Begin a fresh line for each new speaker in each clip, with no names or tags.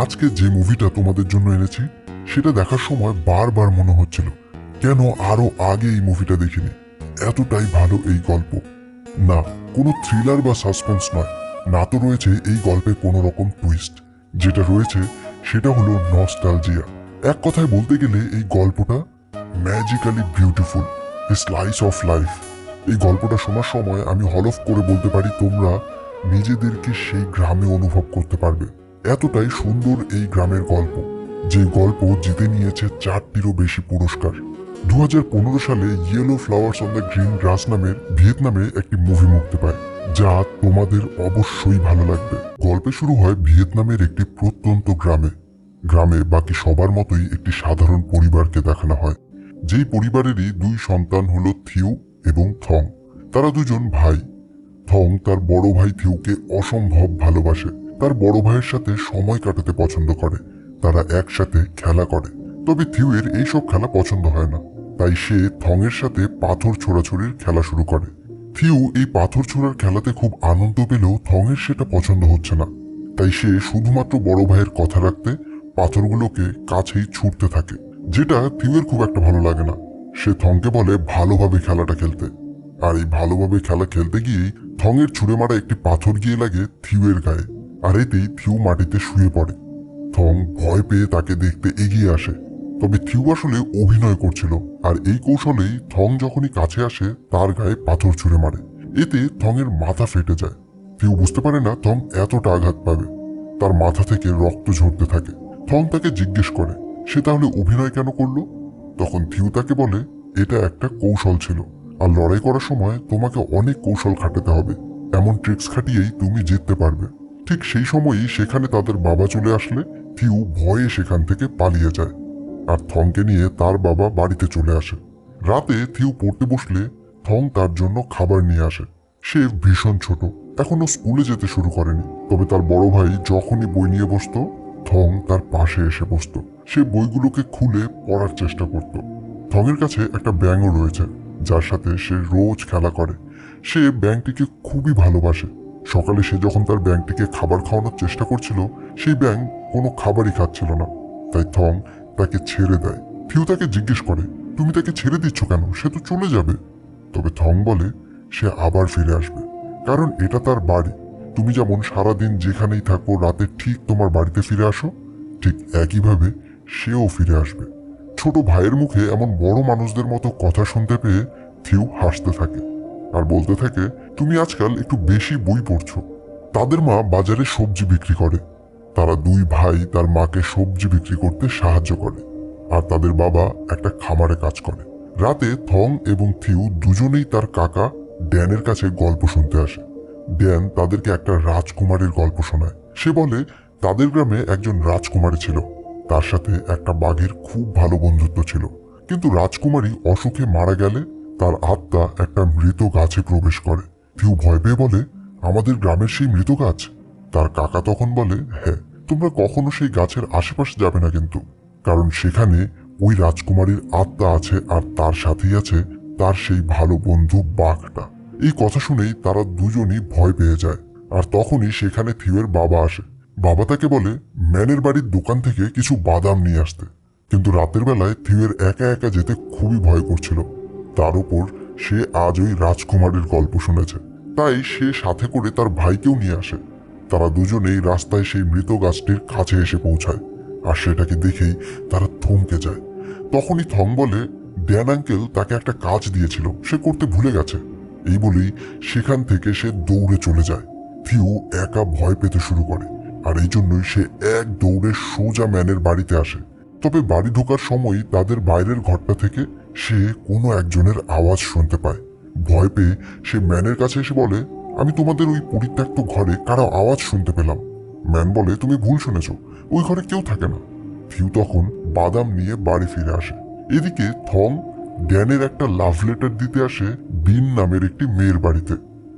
আজকে যে মুভিটা তোমাদের জন্য এনেছি, সেটা দেখার সময় বারবার মনে হচ্ছিল, কেন আরও আগে এই মুভিটা দেখিনি? এতটাই ভালো এই গল্প। না, কোনো থ্রিলার বা সাসপেন্স নয়। না তো রয়েছে এই গল্পে কোনো রকম টুইস্ট যেটা রয়েছে, সেটা হলো নস্টালজিয়া এক কথায় বলতে গেলে এই গল্পটা magically beautiful slice of life এই গল্পটা শোনার সময় আমি হলফ করে বলতে পারি, তোমরা নিজেদেরকে সেই গ্রামে অনুভব করতে পারবে। এতটাই সুন্দর এই গ্রামের গল্প, যে গল্প জিতে নিয়েছে চারটিরও বেশি পুরস্কার। দু হাজার পনেরো সালে yellow flowers on the green grass নামের ভিয়েতনামে একটি মুভি মুক্তি পায়, যা তোমাদের অবশ্যই ভালো লাগবে। গল্পে শুরু হয় ভিয়েতনামের একটি প্রত্যন্ত গ্রামে। গ্রামে বাকি সবার মতোই একটি সাধারণ পরিবারকে দেখানো হয়। যেই পরিবারেরই দুই সন্তান হলো থিউ এবং থং। তারা দুজন ভাই। থং তার বড় ভাই থিউকে অসম্ভব ভালোবাসে। তার বড় ভাইয়ের সাথে সময় কাটাতে পছন্দ করে। তারা একসাথে খেলা করে। তবে থিউয়ের এইসব খেলা পছন্দ হয় না। তাই সে থংয়ের সাথে পাথর ছোড়াছুড়ির খেলা শুরু করে। থিউ এই পাথর ছোড়ার খেলাতে খুব আনন্দ পেলেও থংয়ের সেটা পছন্দ হচ্ছে না। তাই সে শুধুমাত্র বড় ভাইয়ের কথা রাখতে পাথরগুলোকে কাছেই ছুটতে থাকে, যেটা থিউয়ের খুব একটা ভালো লাগে না। সে থংকে বলে ভালোভাবে খেলাটা খেলতে। আর এই ভালোভাবে খেলা খেলতে গিয়েই থংয়ের ছুঁড়ে মারা একটি পাথর গিয়ে লাগে থিউয়ের গায়ে। আর এতেই থিউ মাটিতে শুয়ে পড়ে। থং ভয় পেয়ে তাকে দেখতে এগিয়ে আসে। তবে থিউ আসলে অভিনয় করছিল, আর এই কৌশলেই থং যখনই কাছে আসে, তার গায়ে পাথর ছুঁড়ে মারে। এতে থংয়ের মাথা ফেটে যায়। থিউ বুঝতে পারে না থং এতটা আঘাত পাবে। তার মাথা থেকে রক্ত ঝরতে থাকে। থং তাকে জিজ্ঞেস করে, সে তাহলে অভিনয় কেন করল? তখন থিউ তাকে বলে, এটা একটা কৌশল ছিল, আর লড়াই করার সময় তোমাকে অনেক কৌশল খাটাতে হবে। এমন ট্রিক্স খাটিয়েই তুমি জিততে পারবে। ঠিক সেই সময়ই সেখানে তাদের বাবা চলে আসলে থিউ ভয়ে সেখান থেকে পালিয়ে যায়। আর থংকে নিয়ে তার বাবা বাড়িতে চলে আসে। রাতে থিউ পড়তে বসলে থং তার জন্য খাবার নিয়ে আসে। সে ভীষণ ছোট, এখনও স্কুলে যেতে শুরু করেনি। তবে তার বড় ভাই যখনই বই নিয়ে বসতো, থং তার পাশে এসে বসতো। সে বইগুলোকে খুলে পড়ার চেষ্টা করত। থংয়ের কাছে একটা ব্যাঙও রয়েছে, যার সাথে সে রোজ খেলা করে। সে ব্যাংকটিকে খুবই ভালোবাসে। সকালে সে যখন তার ব্যাংকটিকে খাবার খাওয়ানোর চেষ্টা করছিল, সেই ব্যাঙ কোনো খাবারই খাচ্ছিল না। তাই থং তাকে ছেড়ে দেয়। থিউ তাকে জিজ্ঞেস করে, তুমি তাকে ছেড়ে দিচ্ছ কেন? সে তো চলে যাবে। তবে থং বলে, সে আবার ফিরে আসবে। কারণ এটা তার বাড়ি। তুমি যেমন সারাদিন যেখানেই থাকো, রাতে ঠিক তোমার বাড়িতে ফিরে আসো, ঠিক একইভাবে সেও ফিরে আসবে। ছোট ভাইয়ের মুখে এমন বড় মানুষদের মতো কথা শুনতে পেয়ে থিউ হাসতে থাকে। আর বলতে থাকে, তুমি আজকাল একটু বেশি বই পড়ছো। তাদের মা বাজারে সবজি বিক্রি করে। তারা দুই ভাই তার মাকে সবজি বিক্রি করতে সাহায্য করে। আর তাদের বাবা একটা খামারে কাজ করে। রাতে থং এবং থিউ দুজনেই তার কাকা ড্যানের কাছে গল্প শুনতে আসে। ড্যান তাদেরকে একটা রাজকুমারীর গল্প শোনায়। সে বলে, তাদের গ্রামে একজন রাজকুমারী ছিল। তার সাথে একটা বাঘের খুব ভালো বন্ধুত্ব ছিল। কিন্তু রাজকুমারী অসুখে মারা গেলে তার আত্মা একটা মৃত গাছে প্রবেশ করে। থিউ ভয় পেয়ে বলে, আমাদের গ্রামের সেই মৃত গাছ? তার কাকা তখন বলে হ্যাঁ তোমরা কখনো সেই গাছের আশেপাশে যাবে না কিন্তু। কারণ সেখানে ওই রাজকুমারীর আত্মা আছে আর তার সাথেই আছে তার সেই ভালো বন্ধু বাঘটা। এই কথা শুনেই তারা দুজনই ভয় পেয়ে যায়। আর তখনই সেখানে থিউয়ের বাবা আসে। বাবা তাকে বলে, ম্যানের বাড়ির দোকান থেকে কিছু বাদাম নিয়ে আসতে। কিন্তু রাতের বেলায় থিউয়ের একা একা যেতে খুবই ভয় করছিল। তার উপর সে আজ ওই রাজকুমারীর গল্প শুনেছে। তাই সে সাথে করে তার ভাইকেও নিয়ে আসে। তারা দুজনেই রাস্তায় সেই মৃত গাছটির কাছে এসে পৌঁছায় আর সেটাকে দেখেই তারা থমকে যায়। তখনই থম বলে, ড্যান আঙ্কেল তাকে একটা কাজ দিয়েছিল, সে করতে ভুলে গেছে। এই বলেই সেখান থেকে সে দৌড়ে চলে যায়। থিউ একা ভয় পেতে শুরু করে। আর এই জন্যই সে এক দৌড়ে সোজা ম্যানের বাড়িতে আসে। তবে বাড়ি ঢোকার সময় তাদের বাইরের ঘরটা থেকে সে কোনো একজনের আওয়াজ শুনতে পায়। ভয় পেয়ে সে ম্যানের কাছে এসে বলে, আমি তোমাদের ওই পরিত্যক্ত ঘরে কারও আওয়াজ শুনতে পেলাম। ম্যান বলে, তুমি ভুল শুনেছ, ওই ঘরে কেউ থাকে না। থিউ তখন বাদাম নিয়ে বাড়ি ফিরে আসে। এদিকে থং ড্যানের একটা লাভ লেটার দিতে আসে বিন নামের একটি মেয়ের বাড়িতে।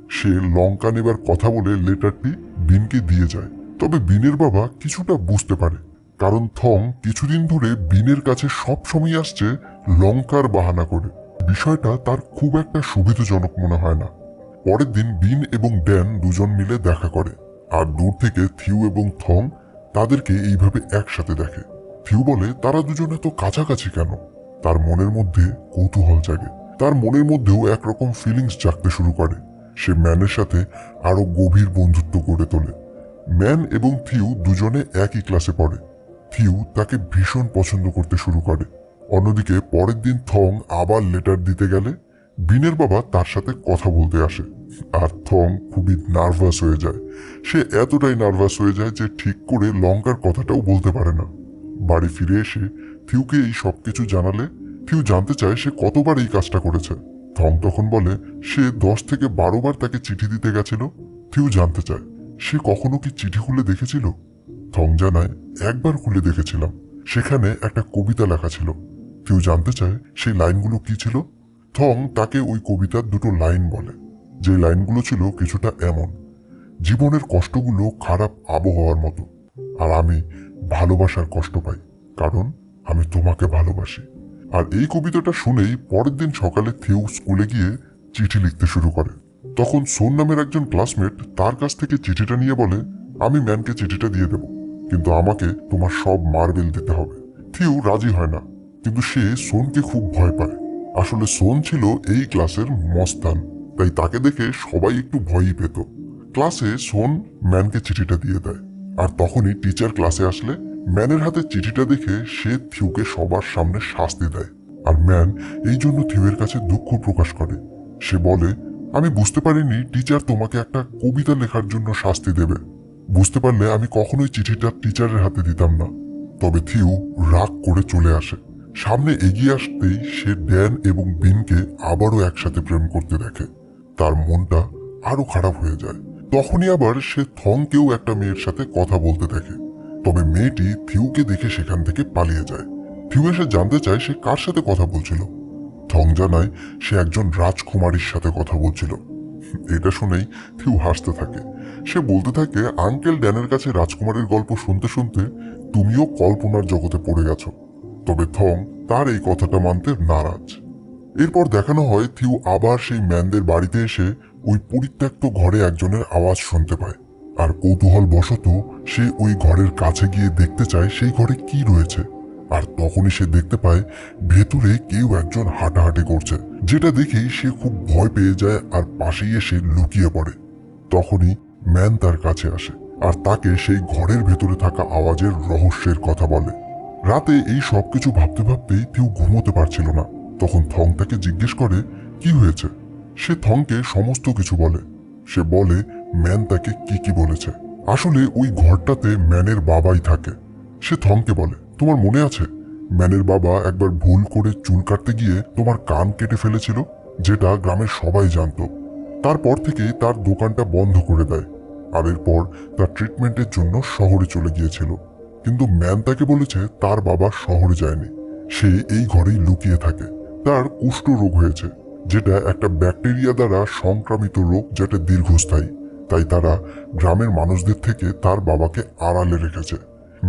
সে লঙ্কা নেবার কথা বলে লেটারটি বিনকে দিয়ে যায়। তবে বিনের বাবা কিছুটা বুঝতে পারে। কারণ থং কিছুদিন ধরে বিনের কাছে সব সময় আসছে লঙ্কার বাহানা করে। বিষয়টা তার খুব একটা সুবিধাজনক মনে হয় না। পরের দিন বিন এবং ড্যান দুজন মিলে দেখা করে। আর দূর থেকে থিউ এবং থং তাদেরকে এইভাবে একসাথে দেখে। থিউ বলে, তারা দুজন এত কাছাকাছি কেন? তার মনের মধ্যে কৌতূহল জাগে। তার মনের মধ্যেও একরকম ফিলিংস জাগতে শুরু করে। সে ম্যানের সাথে আরও গভীর বন্ধুত্ব গড়ে তোলে। ম্যান এবং থিউ দুজনে একই ক্লাসে পড়ে। থিউ তাকে ভীষণ পছন্দ করতে শুরু করে। অন্যদিকে পরের দিন থং আবার লেটার দিতে গেলে বিনের বাবা তার সাথে কথা বলতে আসে। আর থং খুবই নার্ভাস হয়ে যায়। সে এতটাই নার্ভাস হয়ে যায় যে ঠিক করে লঙ্কার কথাটাও বলতে পারে না। বাড়ি ফিরে এসে থিউকে এই সব কিছু জানালে থিউ জানতে চায় সে কতবার এই কাজটা করেছে। থং তখন বলে, সে দশ থেকে বারো বার তাকে চিঠি দিতে গেছিল। থিউ জানতে চায়, সে কখনো কি চিঠি খুলে দেখেছিল? থং জানায় একবার খুলে দেখেছিলাম। সেখানে একটা কবিতা লেখা ছিল। কেউ জানতে চায় সেই লাইনগুলো কি ছিল? থং তাকে ওই কবিতার দুটো লাইন বলে। যে লাইনগুলো ছিল কিছুটা এমন। জীবনের কষ্টগুলো খারাপ আবহাওয়ার মতো। আর আমি ভালোবাসার কষ্ট পাই, কারণ আমি তোমাকে ভালোবাসি। আর এই কবিতাটা শুনেই পরের দিন সকালে থেউ স্কুলে গিয়ে চিঠি লিখতে শুরু করে। তখন সোন নামের একজন ক্লাসমেট তার কাছ থেকে চিঠিটা নিয়ে বলে, আমি ম্যানকে চিঠিটা দিয়ে দেব। কিন্তু আমাকে তোমার সব মার্বেল দিতে হবে। থিউ রাজি হয় না। কিন্তু সে সোনকে খুব ভয় পায়। আসলে সোন ছিল এই ক্লাসের মস্তান। তাই তাকে দেখে সবাই একটু ভয়ই পেত। ক্লাসে সোন ম্যানকে চিঠিটা দিয়ে দেয়। আর তখনই টিচার ক্লাসে আসলে ম্যানের হাতে চিঠিটা দেখে সে থিউকে সবার সামনে শাস্তি দেয়। আর ম্যান এই জন্য থিউয়ের কাছে দুঃখ প্রকাশ করে। সে বলে, আমি বুঝতে পারিনি টিচার তোমাকে একটা কবিতা লেখার জন্য শাস্তি দেবে। বুঝতে পারলে আমি কখনোই চিঠিটা টিচারের হাতে দিতাম না। তবে থিউ রাগ করে চলে আসে। সামনে এগিয়ে আসতেই সে ড্যান এবং বিনকে আবারও একসাথে প্রেম করতে দেখে। তার মনটা আরও খারাপ হয়ে যায়। তখনই আবার সে থংকেও একটা মেয়ের সাথে কথা বলতে দেখে। তবে মেয়েটি থিউকে দেখে সেখান থেকে পালিয়ে যায়। থিউ এসে জানতে চায় সে কার সাথে কথা বলছিল। থং জানায় সে একজন রাজকুমারীর সাথে কথা বলছিল। এটা শুনেই থিউ হাসতে থাকে। সে বলতে থাকে, আঙ্কেল ড্যানের কাছে রাজকুমারীর গল্প শুনতে শুনতে তুমিও কল্পনার জগতে পড়ে গেছো। তবে থং তার এই কথাটা মানতে নারাজ। এরপর দেখানো হয় থিউ আবার সেই ম্যানদের বাড়িতে এসে ওই পরিত্যক্ত ঘরে একজনের আওয়াজ শুনতে পায়। আর কৌতূহল বশত সে ওই ঘরের কাছে গিয়ে দেখতে চায়, সেই ঘরে কি রয়েছে। আর তখনই সে দেখতে পায়, ভেতরে কেউ একজন হাঁটাহাঁটি করছে। যেটা দেখেই সে খুব ভয় পেয়ে যায় আর পাশেই এসে লুকিয়ে পড়ে। তখনই ম্যান তার কাছে আসে আর তাকে সেই ঘরের ভেতরে থাকা আওয়াজের রহস্যের কথা বলে। রাতে এই সব কিছু ভাবতে ভাবতেই কেউ ঘুমোতে পারছিল না। তখন থং তাকে জিজ্ঞেস করে, কি হয়েছে? সে থংকে সমস্ত কিছু বলে। সে বলে, ম্যান তাকে কি কি বলেছে? আসলে ওই ঘরটাতে ম্যানের বাবাই থাকে। সে থংকে বলে, তোমার মনে আছে? ম্যানের বাবা একবার ভুল করে চুল কাটতে গিয়ে তোমার কান কেটে ফেলেছিল, যেটা গ্রামের সবাই জানতো। তারপর থেকেই তার দোকানটা বন্ধ করে দেয় আর এরপর তার ট্রিটমেন্টের জন্য শহরে চলে গিয়েছিল। কিন্তু ম্যান তাকে বলেছে তার বাবা শহরে যায়নি। সে এই ঘরেই লুকিয়ে থাকে। তার কুষ্ঠ রোগ হয়েছে, যেটা একটা ব্যাকটেরিয়া দ্বারা সংক্রামিত রোগ যেটা দীর্ঘস্থায়ী। তাই তারা গ্রামের মানুষদের থেকে তার বাবাকে আড়ালে রেখেছে।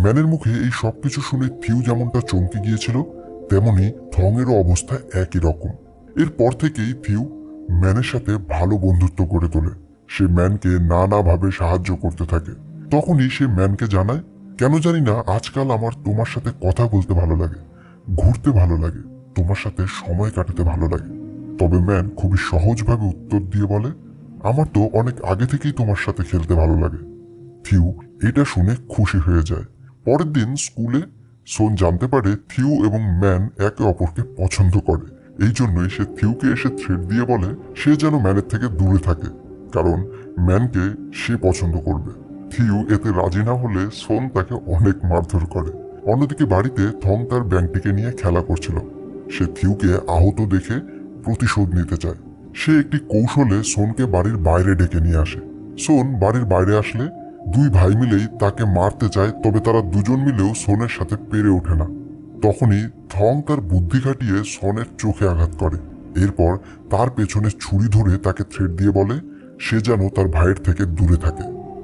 ম্যানের মুখে এই সবকিছু শুনে থিউ যেমনটা চমকে গিয়েছিল, তেমনি থংয়েরও অবস্থা একই রকম। এরপর থেকেই থিউ ম্যানের সাথে ভালো বন্ধুত্ব গড়ে তোলে। সে ম্যানকে নানাভাবে সাহায্য করতে থাকে। তখনই সে ম্যানকে জানায়, কেন জানি না, আজকাল আমার তোমার সাথে কথা বলতে ভালো লাগে, ঘুরতে ভালো লাগে, তোমার সাথে সময় কাটাতে ভালো লাগে। তবে ম্যান খুবই সহজভাবে উত্তর দিয়ে বলে, আমার তো অনেক আগে থেকেই তোমার সাথে খেলতে ভালো লাগে। থিউ এটা শুনে খুশি হয়ে যায়। পরের দিন স্কুলে সোন জানতে পারে থিউ এবং ম্যান একে অপরকে পছন্দ করে। এই জন্যই সে থিউকে এসে থ্রেড দিয়ে বলে, সে যেন ম্যানের থেকে দূরে থাকে, কারণ ম্যানকে সে পছন্দ করবে। থিউ এতে রাজি না হলে সোন তাকে অনেক মারধর করে। অন্যদিকে বাড়িতে থং তার ব্যাংকটিকে নিয়ে খেলা করছিল। সে থিউকে আহত দেখে প্রতিশোধ নিতে চায়। সে একটি কৌশলে সোনকে বাড়ির বাইরে ডেকে নিয়ে আসে। সোন বাড়ির বাইরে আসলে দুই ভাই মিলেই তাকে মারতে চায় তবে তারা দুজন মিলেও সোনের সাথে পেরে ওঠে না। তখনই থং তার বুদ্ধি খাটিয়ে সনের চোখে আঘাত করে। এরপর তার পেছনে ছুরি ধরে তাকে থ্রেড দিয়ে বলে, সে যেন তার ভাইয়ের থেকে দূরে থাকে।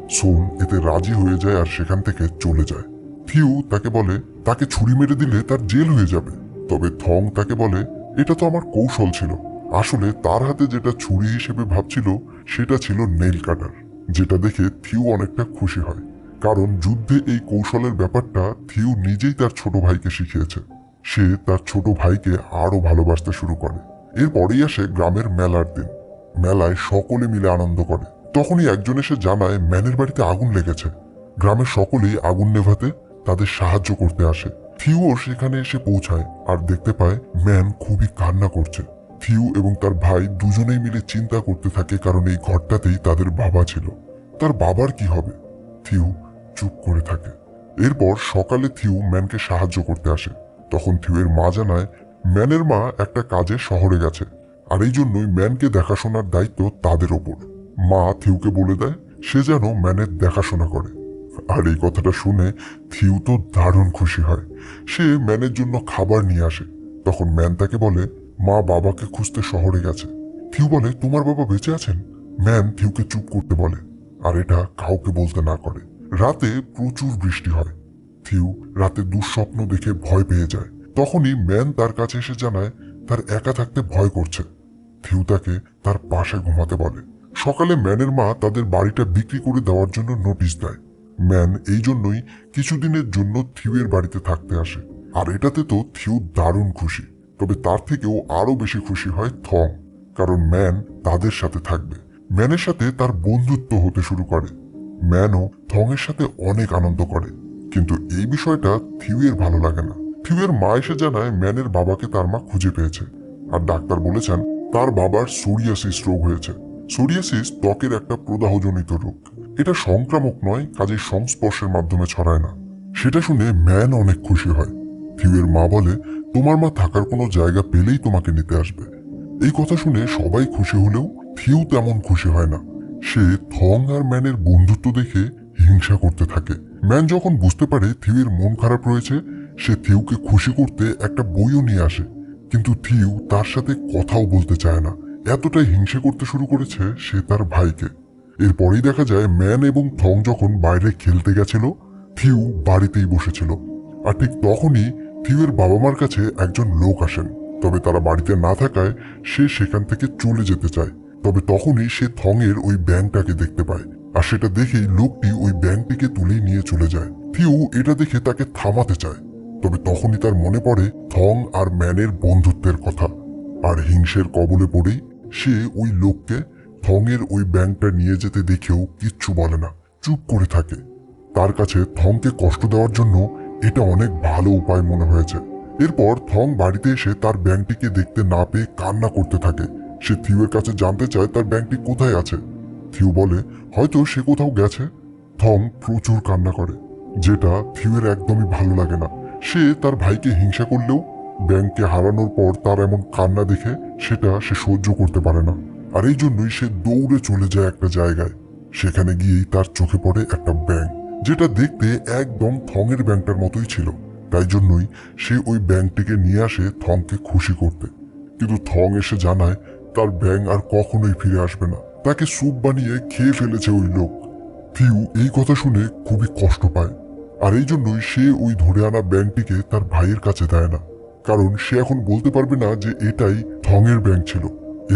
সোন এতে রাজি হয়ে যায় আর সেখান থেকে চলে যায়। থিউ তাকে বলে, তাকে ছুরি মেরে দিলে তার জেল হয়ে যাবে। তবে থং তাকে বলে, এটা তো আমার কৌশল ছিল। আসলে তার হাতে যেটা ছুরি হিসেবে ভাবছিল, সেটা ছিল নেইল কাটার। যেটা দেখে থিউ অনেকটা খুশি হয়, কারণ যুদ্ধে এই কৌশলের ব্যাপারটা থিউ নিজেই তার ছোট ভাইকে শিখিয়েছে। সে তার ছোট ভাইকে আরও ভালোবাসতে শুরু করে। এরপরেই আসে গ্রামের মেলার দিন। মেলায় সকলে মিলে আনন্দ করে। তখনই একজন এসে জানায়, ম্যানের বাড়িতে আগুন লেগেছে। গ্রামের সকলেই আগুন নেভাতে তাদের সাহায্য করতে আসে। থিউও সেখানে এসে পৌঁছায় আর দেখতে পায়, ম্যান খুবই কান্না করছে। থিউ এবং তার ভাই দুজনেই মিলে চিন্তা করতে থাকে কারণ এই ঘরটাতেই তাদের বাবা ছিল। তার বাবার কি হবে? থিউ চুপ করে থাকে। এরপর সকালে থিউ ম্যানকে সাহায্য করতে আসে। তখন থিউয়ের মা জানায়, ম্যানের মা একটা কাজে শহরে গেছে, আর এই জন্যই ম্যানকে দেখাশোনার দায়িত্ব তাদের ওপর। মা থিউকে বলে দেয়, সে যেন ম্যানের দেখাশোনা করে। আর এই কথাটা শুনে থিউ তো দারুণ খুশি হয়। সে ম্যানের জন্য খাবার নিয়ে আসে। তখন ম্যান তাকে বলে মা বাবাকে খুঁজতে শহরে গেছে। থিউ বলে, তোমার বাবা বেঁচে আছেন? ম্যান থিউকে চুপ করতে বলে। আর এটা কাউকে বলতে না করে। রাতে প্রচুর বৃষ্টি হয়। থিউ রাতে দুঃস্বপ্ন দেখে ভয় পেয়ে যায়। তখনই ম্যান তার কাছে এসে জানায়, তার একা থাকতে ভয় করছে। থিউ তাকে তার পাশে ঘুমাতে বলে। সকালে ম্যানের মা তাদের বাড়িটা বিক্রি করে দেওয়ার জন্য নোটিশ দেয়। ম্যান এই জন্যই কিছুদিনের জন্য থিউয়ের বাড়িতে থাকতে আসে। আর এটাতে তো থিউ দারুণ খুশি। তবে তার থেকেও আরও বেশি খুশি হয় থং কারণ ম্যান তাদের সাথে থাকবে। ম্যানের সাথে তার বন্ধুত্ব হতে শুরু করে। ম্যানও থংয়ের সাথে অনেক আনন্দ করে। কিন্তু এই বিষয়টা থিউয়ের ভালো লাগে না। থিউয়ের মা এসে জানায় ম্যানের বাবাকে তার মা খুঁজে পেয়েছে। আর ডাক্তার বলেছেন তার বাবার সোরিয়াসিস রোগ হয়েছে। সোরিয়াসিস ত্বকের একটা প্রদাহজনিত রোগ। এটা সংক্রামক নয়, কাজেই সংস্পর্শের মাধ্যমে ছড়ায় না। সেটা শুনে ম্যান অনেক খুশি হয়। থিউয়ের মা বলে তোমার মা থাকার কোনো জায়গা পেলেই তোমাকে নিতে আসবে। এই কথা শুনে সবাই খুশি হলেও থিউ তেমন খুশি হয় না। সে থং আর ম্যানের বন্ধুত্ব দেখে হিংসা করতে থাকে। ম্যান যখন বুঝতে পারে থিউয়ের মন খারাপ রয়েছে, সে থিউকে খুশি করতে একটা বইও নিয়ে আসে। কিন্তু থিউ তার সাথে কথাও বলতে চায় না। এতটাই হিংসে করতে শুরু করেছে সে তার ভাইকে। এরপরেই দেখা যায় ম্যান এবং থং যখন বাইরে খেলতে গেছিল, থিউ বাড়িতেই বসেছিল। আর ঠিক তখনই থিউয়ের বাবা মার কাছে একজন লোক আসেন। তবে তারা বাড়িতে না থাকায় সে সেখান থেকে চলে যেতে চায়। তবে তখনই সে থংয়ের ওই ব্যাংকটাকে দেখতে পায় আর সেটা দেখেই লোকটি ওই ব্যাংকটিকে তুলে নিয়ে চলে যায়। থিউ এটা দেখে তাকে থামাতে চায়। তবে তখনই তার মনে পড়ে থং আর ম্যানের বন্ধুত্বের কথা। আর হিংসের কবলে পড়েই সে ওই লোককে থংয়ের ওই ব্যাংকটা নিয়ে যেতে দেখেও কিচ্ছু বলে না, চুপ করে থাকে। তার কাছে থংকে কষ্ট দেওয়ার জন্য এটা অনেক ভালো উপায় মনে হয়েছে। এরপর থং বাড়িতে এসে তার ব্যাংকটিকে দেখতে না পেয়ে কান্না করতে থাকে। সে থিউয়ের কাছে জানতে চায় তার ব্যাংকটি কোথায় আছে। থিউ বলে, হয়তো সে কোথাও গেছে? থং প্রচুর কান্না করে, যেটা থিউয়ের একদমই ভালো লাগে না। সে তার ভাইকে হিংসা করলেও ব্যাংককে হারানোর পর তার এমন কান্না দেখে সেটা সে সহ্য করতে পারে না। আর এই জন্যই সে দৌড়ে চলে যায় একটা জায়গায়। সেখানে গিয়েই তার চোখে পড়ে একটা ব্যাংক। যেটা দেখতে একদম থংয়ের ব্যাংকটার মতোই ছিল। তাই জন্যই সে ওই ব্যাংকটিকে নিয়ে আসে থংকে খুশি করতে। কিন্তু থং এসে জানায়, তার ব্যাং আর কখনোই ফিরে আসবে না। তাকে স্যুপ বানিয়ে খেয়ে ফেলেছে ওই লোক। থিউ এই কথা শুনে খুবই কষ্ট পায়। আর এই জন্যই সে ওই ধরে আনা ব্যাংকটিকে তার ভাইয়ের কাছে দেয় না। কারণ সে এখন বলতে পারবে না যে এটাই থংয়ের ব্যাংক ছিল।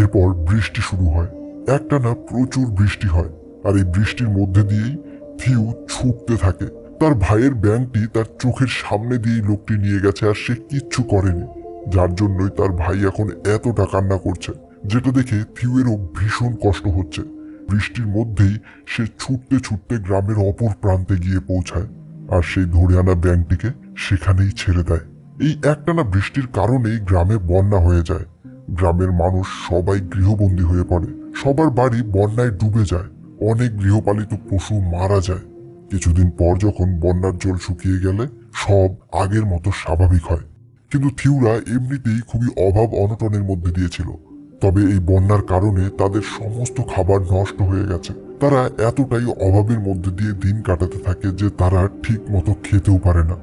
এরপর বৃষ্টি শুরু হয়। একটানা প্রচুর বৃষ্টি হয়। আর এই বৃষ্টির মধ্যে দিয়েই থিউ ছুটতে থাকে। তার ভাইয়ের ব্যাংকটি তার চোখের সামনে দিয়েই লোকটি নিয়ে গেছে আর সে কিচ্ছু করেনি। যার জন্যই তার ভাই এখন এতটা কান্না করছে, যেটা দেখে থিউয়েরও ভীষণ কষ্ট হচ্ছে। বৃষ্টির মধ্যেই সে ছুটতে ছুটতে গ্রামের অপর প্রান্তে গিয়ে পৌঁছায় আর সেই ধরে আনা ব্যাংকটিকে সেখানেই ছেড়ে দেয়। এই একটানা বৃষ্টির কারণেই গ্রামে বন্যা হয়ে যায়। গ্রামের মানুষ সবাই গৃহবন্দী হয়ে পড়ে। সবার বাড়ি বন্যায় ডুবে যায়। অনেক গৃহপালিত পশু মারা যায়। কিছুদিন পর যখন বন্যার জল শুকিয়ে গেলে সব আগের মতো স্বাভাবিক হয়। কিন্তু থিউরা এমনিতেই খুবই অভাব অনটনের মধ্যে দিয়েছিল। তবে এই বন্যার কারণে তাদের সমস্ত খাবার নষ্ট হয়ে গেছে। তারা এতটাই অভাবের মধ্যে দিয়ে দিন কাটাতে থাকে যে তারা ঠিক মতো খেতেও পারে না।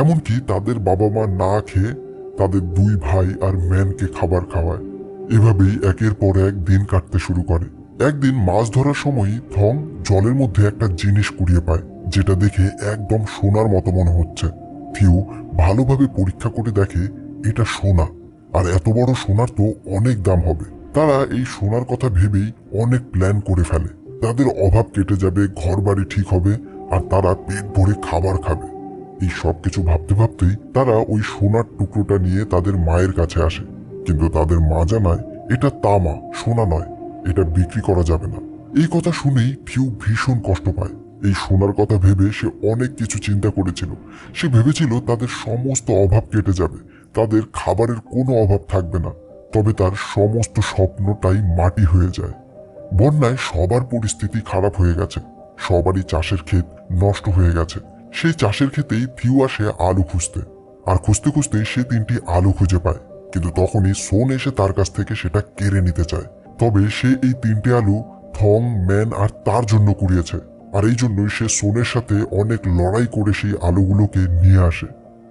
এমনকি তাদের বাবা মা না খেয়ে তাদের দুই ভাই আর ম্যানকে খাবার খাওয়ায়। এভাবেই একের পর এক দিন কাটতে শুরু করে। একদিন মাছ ধরার সময় থং জলের মধ্যে একটা জিনিস কুড়িয়ে পায়, যেটা দেখে একদম সোনার মতো মনে হচ্ছে। থিউ ভালোভাবে পরীক্ষা করে দেখে এটা সোনা, আর এত বড় সোনার তো অনেক দাম হবে। তারা এই সোনার কথা ভেবেই অনেক প্ল্যান করে ফেলে। তাদের অভাব কেটে যাবে ঘর বাড়ি ঠিক হবে, আর তারা পেট ভরে খাবার খাবে। এই সব কিছু ভাবতে ভাবতেই তারা ওই সোনার টুকরোটা নিয়ে তাদের মায়ের কাছে আসে। কিন্তু তাদের মা জানায়, এটা তামা, সোনা নয়। এটা বিক্রি করা যাবে না। এই কথা শুনেই থিউ ভীষণ কষ্ট পায়। এই সোনার কথা ভেবে সে অনেক কিছু চিন্তা করেছিল। সে ভেবেছিল তাদের সমস্ত অভাব কেটে যাবে। তাদের খাবারের কোনো অভাব থাকবে না। তবে তার সমস্ত স্বপ্নটাই মাটি হয়ে যায়। বন্যায় সবার পরিস্থিতি খারাপ হয়ে গেছে। সবারই চাষের ক্ষেত নষ্ট হয়ে গেছে। সেই চাষের ক্ষেতেই থিউ আসে আলু খুঁজতে। আর খুঁজতে খুঁজতে সে তিনটি আলু খুঁজে পায়। কিন্তু তখনই সোন এসে তার কাছ থেকে সেটা কেড়ে নিতে চায়। তবে সে এই তিনটে আলু থং, ম্যান আর তার জন্য কুড়িয়েছে। আর এই জন্যই সে সোনের সাথে অনেক লড়াই করে সেই আলুগুলোকে নিয়ে আসে।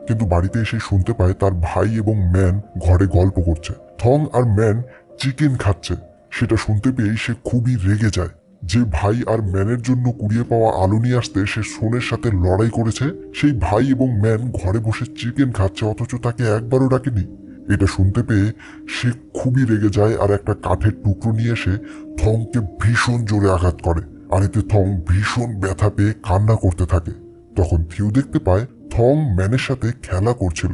কিন্তু বাড়িতে এসে শুনতে পায় তার ভাই এবং ম্যান ঘরে গল্প করছে। থং আর ম্যান চিকেন খাচ্ছে। সেটা শুনতে পেয়েই সে খুবই রেগে যায়। যে ভাই আর ম্যানের জন্য কুড়িয়ে পাওয়া আলু নিয়ে আসতে সে সোনের সাথে লড়াই করেছে, সেই ভাই এবং ম্যান ঘরে বসে চিকেন খাচ্ছে, অথচ তাকে একবারও ডাকেনি। এটা শুনতে পেয়ে সে খুবই রেগে যায় আর একটা কাঠের টুকরো নিয়ে এসে থংকে ভীষণ জোরে আঘাত করে। আর এতে থং ভীষণ ব্যথা পেয়ে কান্না করতে থাকে। তখন থিউ দেখতে পায় থং ম্যানের সাথে খেলা করছিল।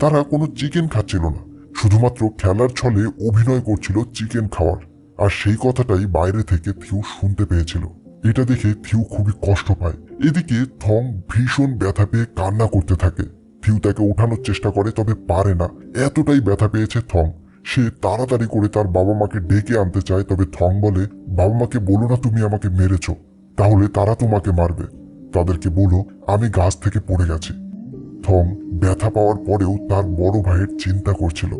তারা কোনো চিকেন খাচ্ছিল না। শুধুমাত্র খেলার ছলে অভিনয় করছিল চিকেন খাওয়ার। আর সেই কথাটাই বাইরে থেকে থিউ শুনতে পেয়েছিল। এটা দেখে থিউ খুবই কষ্ট পায়। এদিকে থং ভীষণ ব্যথা পেয়ে কান্না করতে থাকে। থিউ তাকে ওঠানোর চেষ্টা করে, তবে পারে না। এতটাই ব্যথা পেয়েছে থং সে তাড়াতাড়ি করে তার বাবা মাকে ডেকে আনতে চায়, তবে থং বলে, বাবা মাকে বলো না তুমি আমাকে মেরেছ, তাহলে তারা তোমাকে মারবে। তাদেরকে বলো, আমি গাছ থেকে পড়ে গেছি। থং ব্যথা পাওয়ার পরেও তার বড় ভাইয়ের চিন্তা করছিল।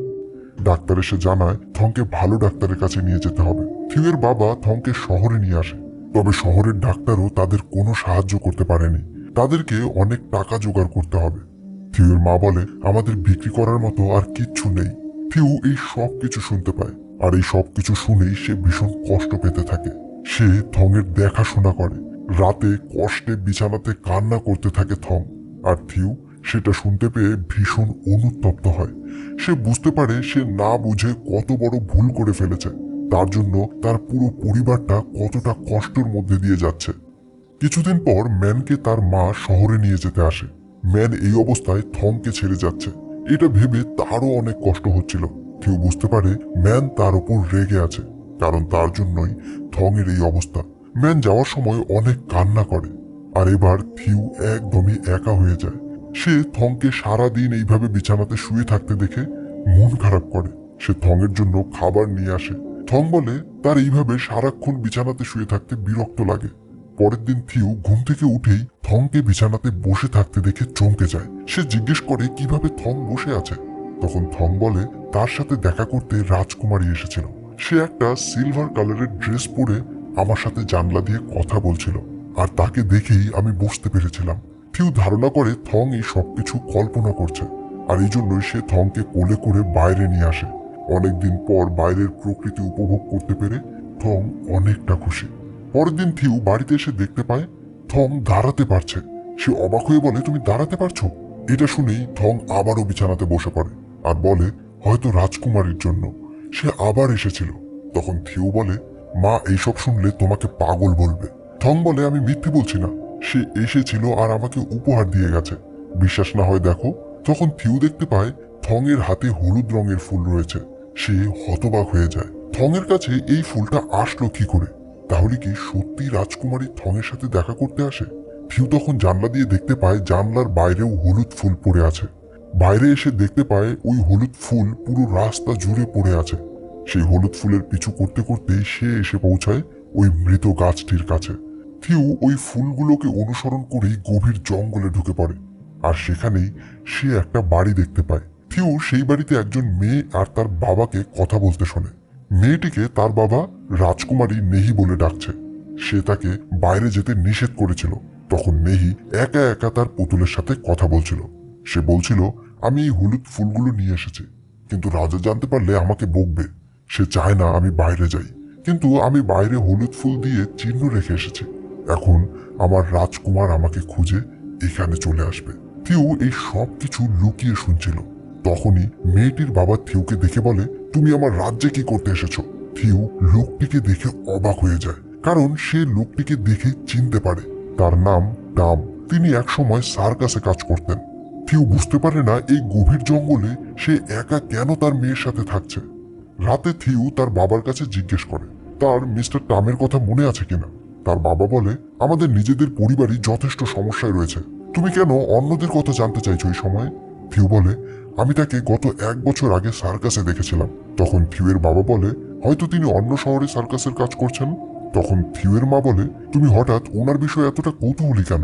ডাক্তার এসে জানায় থংকে ভালো ডাক্তারের কাছে নিয়ে যেতে হবে। থিউয়ের বাবা থংকে শহরে নিয়ে আসে। তবে শহরের ডাক্তারও তাদের কোনো সাহায্য করতে পারেনি। তাদেরকে অনেক টাকা জোগাড় করতে হবে। থিউয়ের মা বলে, আমাদের বিক্রি করার মতো আর কিচ্ছু নেই। থিউ এই সব কিছু শুনতে পায়, আর এই সব কিছু শুনেই সে ভীষণ কষ্ট পেতে থাকে। সে থংয়ের দেখাশোনা করে। রাতে কষ্টে বিছানাতে কান্না করতে থাকে থং, আর থিউ সেটা শুনতে পেয়ে ভীষণ অনুতপ্ত হয়। সে বুঝতে পারে সে না বুঝে কত বড় ভুল করে ফেলেছে। তার জন্য তার পুরো পরিবারটা কতটা কষ্টের মধ্যে দিয়ে যাচ্ছে। কিছুদিন পর ম্যানকে তার মা শহরে নিয়ে যেতে আসে। ম্যান এই অবস্থায় থংকে ছেড়ে যাচ্ছে। এটা ভেবে তারও অনেক কষ্ট হচ্ছিল। কেউ বুঝতে পারে ম্যান তার উপর রেগে আছে, কারণ তার জন্যই থংয়ের এই অবস্থা। ম্যান যাওয়ার সময় অনেক কান্না করে, আর এবার থিউ একদমই একা হয়ে যায়। সে থংকে সারা দিন এইভাবে বিছানাতে শুয়ে থাকতে দেখে মন খারাপ করে। সে থংয়ের জন্য খাবার নিয়ে আসে। থং বলে, তার এইভাবে সারাক্ষণ বিছানাতে শুয়ে থাকতে বিরক্ত লাগে। পরের দিন থিউ ঘুম থেকে উঠেই থংকে বিছানাতে বসে থাকতে দেখে চমকে যায়। সে জিজ্ঞেস করে, কীভাবে থং বসে আছে? তখন থং বলে, তার সাথে দেখা করতে রাজকুমারী এসেছিল। সে একটা সিলভার কালারের ড্রেস পরে আমার সাথে জানলা দিয়ে কথা বলছিল আর তাকে দেখেই আমি বুঝতে পেরেছিলাম। থিউ ধারণা করে থং এই সবকিছু কল্পনা করছে আর এই জন্যই সে থংকে কোলে করে বাইরে নিয়ে আসে। অনেকদিন পর বাইরের প্রকৃতি উপভোগ করতে পেরে থং অনেকটা খুশি। পরের দিন থিউ বাড়িতে এসে দেখতে পায় থং দাঁড়াতে পারছে। সে অবাক হয়ে বলে, তুমি দাঁড়াতে পারছ? এটা শুনেই থং আবারও বিছানাতে বসে পড়ে আর বলে, হয়তো রাজকুমারীর জন্য। সে আবার এসেছিল। তখন থিউ বলে, মা, এইসব শুনলে তোমাকে পাগল বলবে। থং বলে, আমি মিথ্যে বলছি না। সে এসেছিল আর আমাকে উপহার দিয়ে গেছে। বিশ্বাস না হয় দেখো। তখন থিউ দেখতে পায় থং এর হাতে হলুদ রঙের ফুল রয়েছে। সে হতবাক হয়ে যায়। থং এর কাছে এই ফুলটা আসলো কি করে? তাহলে কি সত্যি রাজকুমারী থংয়ের সাথে দেখা করতে আসে? থিউ তখন জানলা দিয়ে দেখতে পায় জানলার বাইরেও হলুদ ফুল পড়ে আছে। বাইরে এসে দেখতে পায় ওই হলুদ ফুল পুরো রাস্তা জুড়ে পড়ে আছে। সেই হলুদ ফুলের পিছু করতে করতে সে এসে পৌঁছায় ওই মৃত গাছটির কাছে। থিউ ওই ফুলগুলোকে অনুসরণ করেই গভীর জঙ্গলে ঢুকে পড়ে। আর সেখানেই সে একটা বাড়ি দেখতে পায়। থিউ সেই বাড়িতে একজন মেয়ে আর তার বাবাকে কথা বলতে শোনে। মেয়েটিকে তার বাবা রাজকুমারী নেহি বলে ডাকছে। সে তাকে বাইরে যেতে নিষেধ করেছিল। তখন নেহি একা একা তার পুতুলের সাথে কথা বলছিল। সে বলছিল, আমি এই হলুদ ফুলগুলো নিয়ে এসেছি। কিন্তু রাজা জানতে পারলে আমাকে বকবে। সে চায় না আমি বাইরে যাই। কিন্তু আমি বাইরে হলুদ ফুল দিয়ে চিহ্ন রেখে এসেছি। এখন আমার রাজকুমার আমাকে খুঁজে এখানে চলে আসবে। থিউ এই সব কিছু লুকিয়ে শুনছিল। তখনই মেয়েটির বাবা থিউকে দেখে বলে তুমি আমার রাজ্যে কি করতে এসেছ? থিউ লোকটিকে দেখে অবাক হয়ে যায়, কারণ সে লোকটিকে দেখে চিনতে পারে। তার নাম টাম তিনি একসময় সার্কাসে কাজ করতেন। কেউ বুঝতে পারে না এই গভীর জঙ্গলে সে একা কেন তার মেয়ের সাথে থাকছে। রাতে থিউ তার বাবার কাছে জিজ্ঞেস করে, তার মিস্টার টামের কথা মনে আছে কিনা? তার বাবা বলে, আমাদের নিজেদের পরিবারই যথেষ্ট সমস্যায় রয়েছে। তুমি কেন অন্যদের কথা জানতে চাইছো এই সময়ে? থিউ বলে আমি তাকে গত এক বছর আগে সার্কাসে দেখেছিলাম। তখন থিউয়ের বাবা বলে, হয়তো তিনি অন্য শহরে সার্কাসের কাজ করছেন? তখন থিউয়ের মা বলে, তুমি হঠাৎ ওনার বিষয়ে এতটা কৌতূহলী কেন?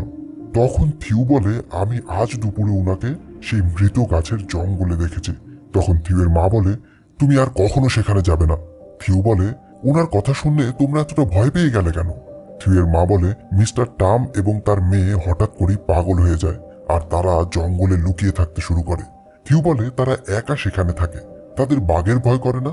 তখন থিউ বলে, আমি আজ দুপুরে ওনাকে সেই মৃত গাছের জঙ্গলে দেখেছি। তখন থিউয়ের মা বলে, তুমি আর কখনো সেখানে যাবে না। থিউ বলে ওনার কথা শুনলে তোমরা এতটা ভয় পেয়ে গেলে কেন? থিউয়ের মা বলে, মিস্টার টাম এবং তার মেয়ে হঠাৎ করেই পাগল হয়ে যায়, আর তারা জঙ্গলে লুকিয়ে থাকতে শুরু করে। থিউ বলে তারা একা সেখানে থাকে। তাদের বাঘের ভয় করে না?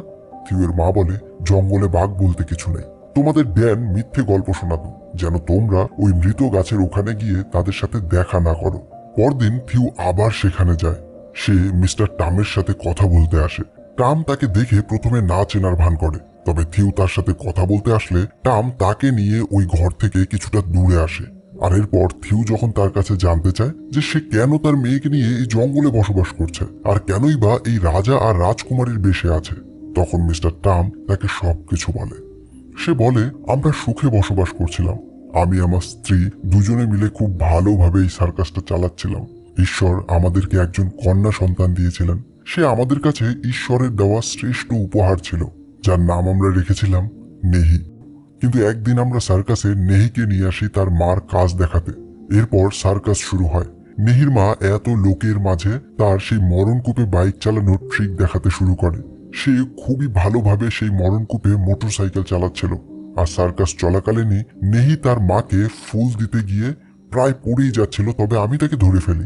থিউয়ের মা বলে, জঙ্গলে বাঘ বলতে কিছু নেই। তোমাদের ড্যান মিথ্যে গল্প শোনাতো যেন তোমরা ওই মৃত গাছের ওখানে গিয়ে তাদের সাথে দেখা না করো। পরদিন থিউ আবার সেখানে যায়। সে মিস্টার টামের সাথে কথা বলতে আসে। টাম তাকে দেখে প্রথমে না চেনার ভান করে। তবে থিউ তার সাথে কথা বলতে আসলে টাম তাকে নিয়ে ওই ঘর থেকে কিছুটা দূরে আসে। আর এরপর থিউ যখন তার কাছে জানতে চায় যে সে কেন তার মেয়েকে নিয়ে এই জঙ্গলে বসবাস করছে আর কেনই বা এই রাজা আর রাজকুমারীর বেশে আছে, তখন মিস্টার টাম তাকে সবকিছু বলে। সে বলে, আমরা সুখে বসবাস করছিলাম। আমি, আমার স্ত্রী দুজনে মিলে খুব ভালোভাবে এই সার্কাসটা চালাচ্ছিলাম। ঈশ্বর আমাদেরকে একজন কন্যা সন্তান দিয়েছিলেন। সে আমাদের কাছে ঈশ্বরের দেওয়া শ্রেষ্ঠ উপহার ছিল, যার নাম আমরা রেখেছিলাম নেহি। কিন্তু একদিন আমরা সার্কাসে নেহিকে নিয়ে আসি তার মার কাজ দেখাতে। এরপর সার্কাস শুরু হয়। নেহির মা এত লোকের মাঝে তার সেই মরণকূপে বাইক চালানোর ট্রিক দেখাতে শুরু করে। সে খুবই ভালোভাবে সেই মরণকূপে মোটর সাইকেল চালাচ্ছিল। আর সার্কাস চলাকালীনই নেহি তার মাকে ফুল দিতে গিয়ে প্রায় পড়েই যাচ্ছিল, তবে আমি তাকে ধরে ফেলি।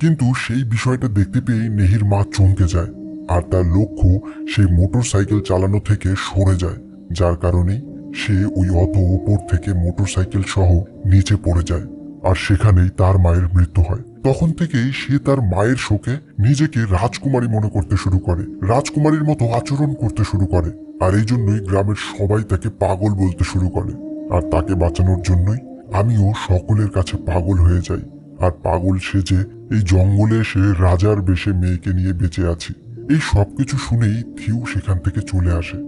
কিন্তু সেই বিষয়টা দেখতে পেয়েই নেহির মা চমকে যায়। আর তার লক্ষ্য সেই মোটর সাইকেল চালানো থেকে সরে যায়। যার কারণেই সে ওই অত উপর থেকে মোটর সাইকেল সহ নিচে পড়ে যায়, আর সেখানেই তার মায়ের মৃত্যু হয়। তখন থেকেই সে তার মায়ের শোকে নিজেকে রাজকুমারী মনে করতে শুরু করে, রাজকুমারীর মতো আচরণ করতে শুরু করে, আর এই জন্যই গ্রামের সবাই তাকে পাগল বলতে শুরু করে। আর তাকে বাঁচানোর জন্যই আমিও সকলের কাছে পাগল হয়ে যাই, আর পাগল সেজে এই জঙ্গলে এসে রাজার বেশে মেয়েকে নিয়ে বেঁচে আছি, এই সবকিছু শুনেই থিউ সেখান থেকে চলে আসে।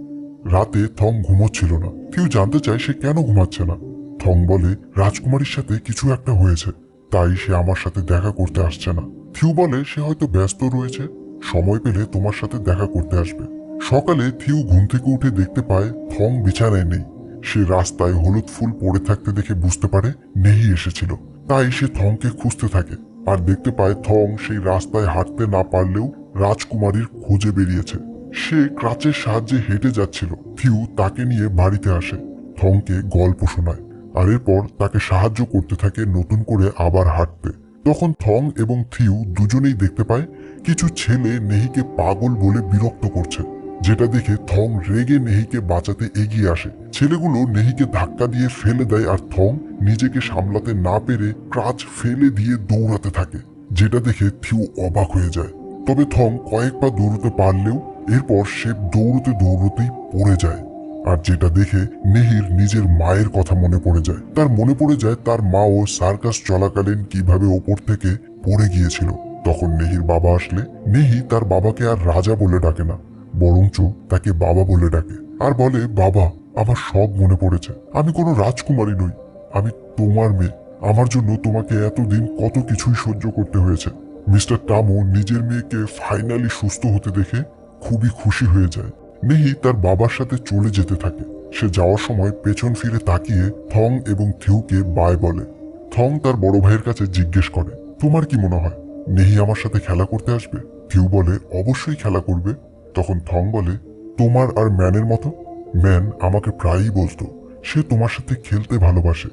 রাতে থং ঘুমোচ্ছিল না। কেউ জানতে চায় সে কেন ঘুমাচ্ছে না। থং বলে, রাজকুমারীর সাথে কিছু একটা হয়েছে। তাই সে আমার সাথে দেখা করতে আসছে না। থিউ বলে, সে হয়তো ব্যস্ত রয়েছে। সময় পেলে তোমার সাথে দেখা করতে আসবে। সকালে থিউ ঘুম থেকে উঠে দেখতে পায় থং বিছানায় নেই। সে রাস্তায় হলুদ ফুল পড়ে থাকতে দেখে বুঝতে পারে নেহি এসেছিল। তাই সে থংকে খুঁজতে থাকে। আর দেখতে পায় থং সেই রাস্তায় হাঁটতে না পারলেও রাজকুমারীর খোঁজে বেরিয়েছে। সে ক্রাচের সাহায্যে হেঁটে যাচ্ছিল। থিউ তাকে নিয়ে বাড়িতে আসে। থংকে গল্প শোনায়। আর এরপর তাকে সাহায্য করতে থাকে নতুন করে আবার হাঁটতে। তখন থং এবং থিউ দুজনেই দেখতে পায়, কিছু ছেলে নেহিকে পাগল বলে বিরক্ত করছে, যেটা দেখে থং রেগে নেহিকে বাঁচাতে এগিয়ে আসে। ছেলেগুলো নেহিকে ধাক্কা দিয়ে ফেলে দেয় আর থং নিজেকে সামলাতে না পেরে ক্রাচ ফেলে দিয়ে দৌড়াতে থাকে, যেটা দেখে থিউ অবাক হয়ে যায়। তবে থং কয়েক পা দৌড়তে পারলেও এরপর সে দৌড়তে দৌড়তেই পড়ে যায়। আর যেটা দেখে নেহির নিজের মায়ের কথা মনে পড়ে যায়। তার মনে পড়ে যায় তার মা ও সার্কাস চলাকালীন কীভাবে ওপর থেকে পড়ে গিয়েছিল। তখন নেহির বাবা আসলে, নেহি তার বাবাকে আর রাজা বলে ডাকে না, বরঞ্চ তাকে বাবা বলে ডাকে। আর বলে, বাবা, আমার সব মনে পড়েছে। আমি কোনো রাজকুমারী নই। আমি তোমার মেয়ে। আমার জন্য তোমাকে এতদিন কত কিছুই সহ্য করতে হয়েছে। মিস্টার টামো নিজের মেয়েকে ফাইনালি সুস্থ হতে দেখে খুবই খুশি হয়ে যায়। নেহি তার বাবার সাথে চলে যেতে থাকে। সে যাওয়ার সময় পেছন ফিরে তাকিয়ে থং এবং থিউকে বায় বলে। থং তার বড় ভাইয়ের কাছে জিজ্ঞেস করে, তোমার কি মনে হয় নেহি আমার সাথে খেলা করতে আসবে? থিউ বলে, অবশ্যই খেলা করবে। তখন থং বলে, তোমার আর ম্যানের মতো? ম্যান আমাকে প্রায়ই বলতো, সে তোমার সাথে খেলতে ভালোবাসে।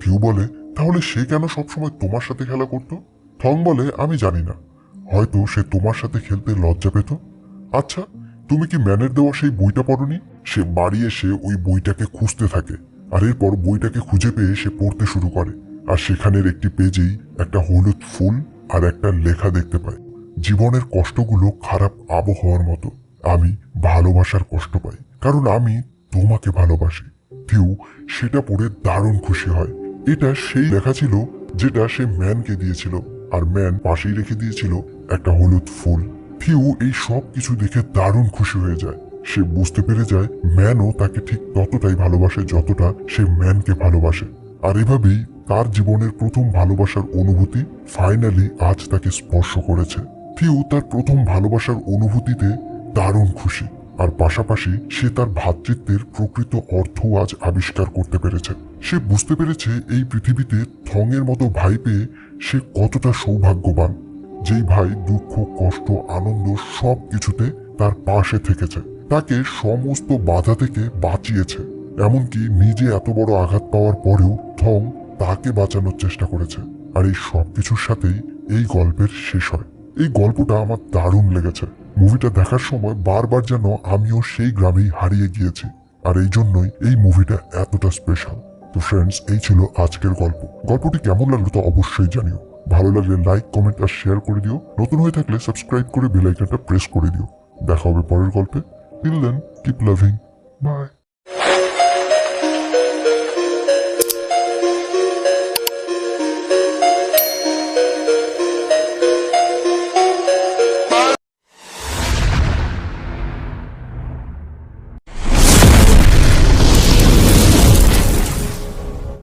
থিউ বলে, তাহলে সে কেন সবসময় তোমার সাথে খেলা করতো? থং বলে, আমি জানি না। হয়তো সে তোমার সাথে খেলতে লজ্জা পেত? আচ্ছা তুমি কি ম্যানের দেওয়া সেই বইটা পড়নি? সে বাড়ি এসে ওই বইটাকে খুঁজতে থাকে। আর এরপর বইটাকে খুঁজে পেয়ে সে পড়তে শুরু করে। আর সেখানের একটি পেজেই একটা হলুদ ফুল আর একটা লেখা দেখতে পায় জীবনের কষ্টগুলো খারাপ আবহাওয়ার মতো। আমি ভালোবাসার কষ্ট পাই। কারণ আমি তোমাকে ভালোবাসি। থিউ সেটা পড়ে দারুণ খুশি হয়। এটা সেই লেখা ছিল যেটা সে ম্যানকে দিয়েছিল। আর ম্যান পাশেই রেখে দিয়েছিল একটা হলুদ ফুল। থিউ এই সব কিছু দেখে দারুণ খুশি হয়ে যায়। সে বুঝতে পেরে যায়, ম্যানও তাকে ঠিক ততটাই ভালোবাসে যতটা সে ম্যানকে ভালোবাসে। আর এভাবেই তার জীবনের প্রথম ভালোবাসার অনুভূতি ফাইনালি আজ তাকে স্পর্শ করেছে। থিউ তার প্রথম ভালোবাসার অনুভূতিতে দারুণ খুশি, আর পাশাপাশি সে তার ভ্রাতৃত্বের প্রকৃত অর্থ আজ আবিষ্কার করতে পেরেছে। সে বুঝতে পেরেছে এই পৃথিবীতে থংয়ের মতো ভাই পেয়ে সে কতটা সৌভাগ্যবান। যেই ভাই দুঃখ, কষ্ট, আনন্দ সব কিছুতে তার পাশে থেকেছে। তাকে সমস্ত বাধা থেকে বাঁচিয়েছে। এমনকি নিজে এত বড় আঘাত পাওয়ার পরেও থং তাকে বাঁচানোর চেষ্টা করেছে। আর এই সব কিছুর সাথেই এই গল্পের শেষ হয়। এই গল্পটা আমার দারুণ লেগেছে। মুভিটা দেখার সময় বারবার যেন আমিও সেই গ্রামেই হারিয়ে গিয়েছি। আর এই জন্যই এই মুভিটা এতটা স্পেশাল তো ফ্রেন্ডস এই ছিল আজকের গল্প। গল্পটি কেমন লাগল তো অবশ্যই জানিও। ভালো লাগলে লাইক কমেন্ট আর শেয়ার করে দিও। নতুন হয়ে থাকলে সাবস্ক্রাইব করে বেলাইকনটা প্রেস করে দিও। দেখা হবে পরের গল্পে। Till then keep loving bye